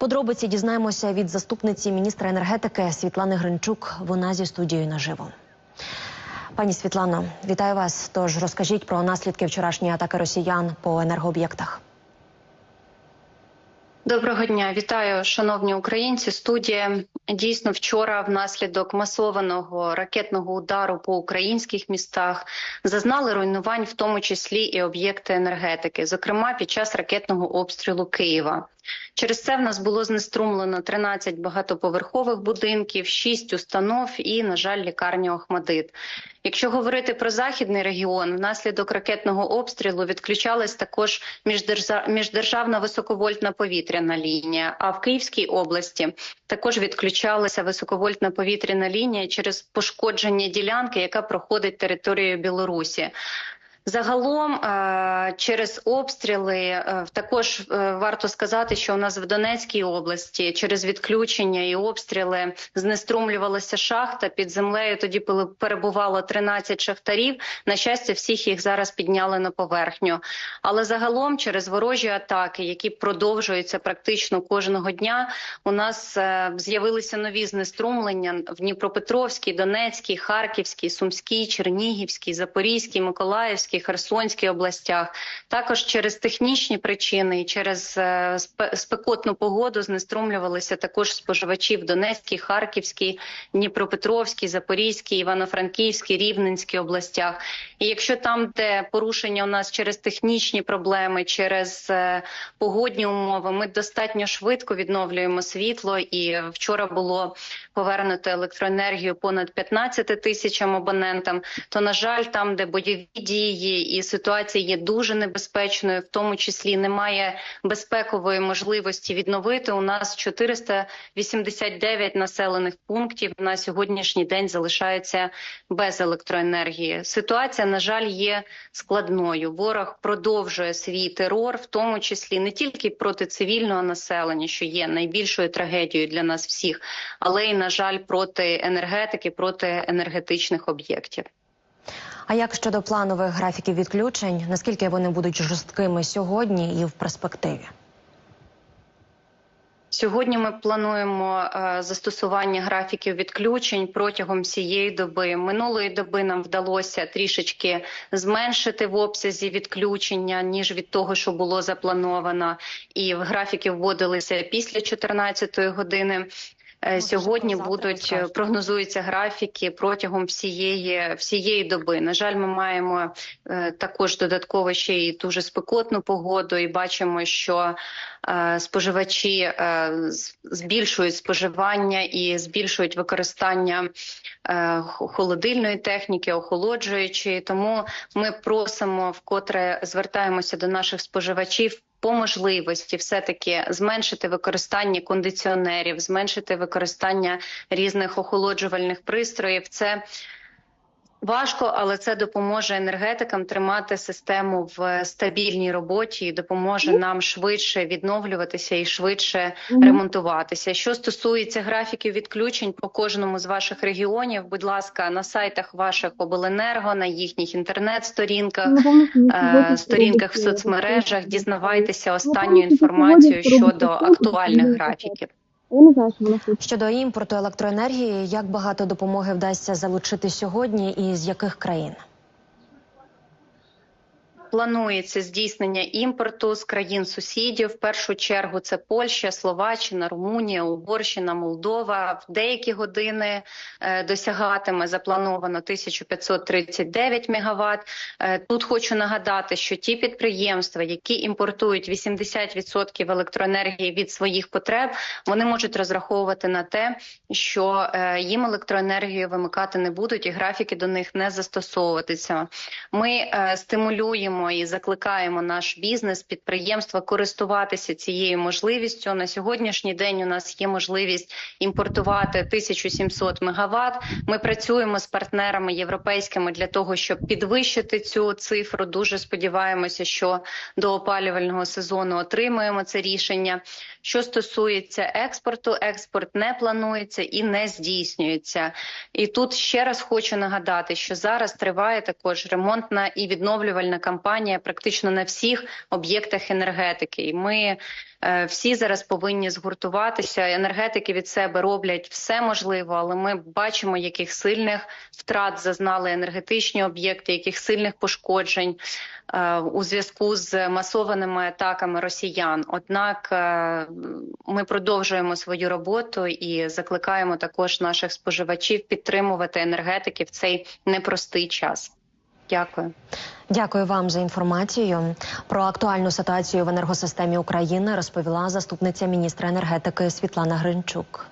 Подробиці дізнаємося від заступниці міністра енергетики Світлани Гринчук. Вона зі студією наживо. Пані Світлано, вітаю вас. Тож розкажіть про наслідки вчорашньої атаки росіян по енергооб'єктах. Доброго дня, вітаю, шановні українці. Студія дійсно вчора, внаслідок масованого ракетного удару по українських містах, зазнали руйнувань, в тому числі і об'єкти енергетики, зокрема під час ракетного обстрілу Києва. Через це в нас було знеструмлено 13 багатоповерхових будинків, 6 установ і, на жаль, лікарня Охмадит. Якщо говорити про західний регіон, внаслідок ракетного обстрілу відключалась також міждержавна високовольтна повітряна лінія. А в Київській області також відключалася високовольтна повітряна лінія через пошкодження ділянки, яка проходить територією Білорусі. Загалом е, через обстріли е, також е, варто сказати, що у нас в Донецькій області через відключення і обстріли знеструмлювалася шахта під землею. Тоді перебувало 13 шахтарів. На щастя, всіх їх зараз підняли на поверхню. Але загалом, через ворожі атаки, які продовжуються практично кожного дня, у нас з'явилися нові знеструмлення в Дніпропетровській, Донецькій, Харківській, Сумській, Чернігівській, Запорізькій, Миколаївській. Харківській, Херсонській областях. Також через технічні причини і через е, спекотну погоду знеструмлювалися також споживачі в Донецькій, Харківській, Дніпропетровській, Запорізькій, Івано-Франківській, Рівненській областях. І якщо там, де порушення у нас через технічні проблеми, через е, погодні умови, ми достатньо швидко відновлюємо світло. І вчора було повернуто електроенергію понад 15 тисячам абонентам. То на жаль, там, де бойові дії дії, і ситуація є дуже небезпечною, в тому числі немає безпекової можливості відновити. У нас 489 населених пунктів на сьогоднішній день залишаються без електроенергії. Ситуація, на жаль, є складною. Ворог продовжує свій терор, в тому числі не тільки проти цивільного населення, що є найбільшою трагедією для нас всіх, але й на жаль, проти енергетики, проти енергетичних об'єктів. А як щодо планових графіків відключень, наскільки вони будуть жорсткими сьогодні і в перспективі? Сьогодні ми плануємо е, застосування графіків відключень протягом всієї доби. Минулої доби нам вдалося трішечки зменшити в обсязі відключення ніж від того, що було заплановано, і в графіки вводилися після 14 години. Е, сьогодні будуть е, прогнозуються графіки протягом всієї всієї доби. На жаль, ми маємо е, також додатково ще й дуже спекотну погоду, і бачимо, що споживачі збільшують споживання і збільшують використання холодильної техніки, охолоджуючої. Тому ми просимо вкотре звертаємося до наших споживачів по можливості все таки зменшити використання кондиціонерів, зменшити використання різних охолоджувальних пристроїв. Це Важко, але це допоможе енергетикам тримати систему в стабільній роботі і допоможе нам швидше відновлюватися і швидше ремонтуватися. Що стосується графіків відключень по кожному з ваших регіонів, будь ласка, на сайтах ваших обленерго, на їхніх інтернет-сторінках, е, сторінках в соцмережах дізнавайтеся останню інформацію щодо актуальних графіків. Я не знаю, що вона щодо імпорту електроенергії. Як багато допомоги вдасться залучити сьогодні, і з яких країн? Планується здійснення імпорту з країн сусідів. В першу чергу це Польща, Словаччина, Румунія, Угорщина, Молдова. В деякі години е, досягатиме заплановано 1539 МВт. Е, тут хочу нагадати, що ті підприємства, які імпортують 80% електроенергії від своїх потреб, вони можуть розраховувати на те, що е, їм електроенергію вимикати не будуть, і графіки до них не застосовуватися. Ми стимулюємо просимо і закликаємо наш бізнес, підприємства користуватися цією можливістю. На сьогоднішній день у нас є можливість імпортувати 1700 мегаватт. Ми працюємо з партнерами європейськими для того, щоб підвищити цю цифру. Дуже сподіваємося, що до опалювального сезону отримаємо це рішення. Що стосується експорту, експорт не планується і не здійснюється. І тут ще раз хочу нагадати, що зараз триває також ремонтна і відновлювальна кампанія практично на всіх об'єктах енергетики. І ми е, всі зараз повинні згуртуватися. Енергетики від себе роблять все можливе, але ми бачимо, яких сильних втрат зазнали енергетичні об'єкти, яких сильних пошкоджень е, у зв'язку з масованими атаками росіян. Однак е, ми продовжуємо свою роботу і закликаємо також наших споживачів підтримувати енергетики в цей непростий час. Дякую. Дякую вам за інформацію. Про актуальну ситуацію в енергосистемі України розповіла заступниця міністра енергетики Світлана Гринчук.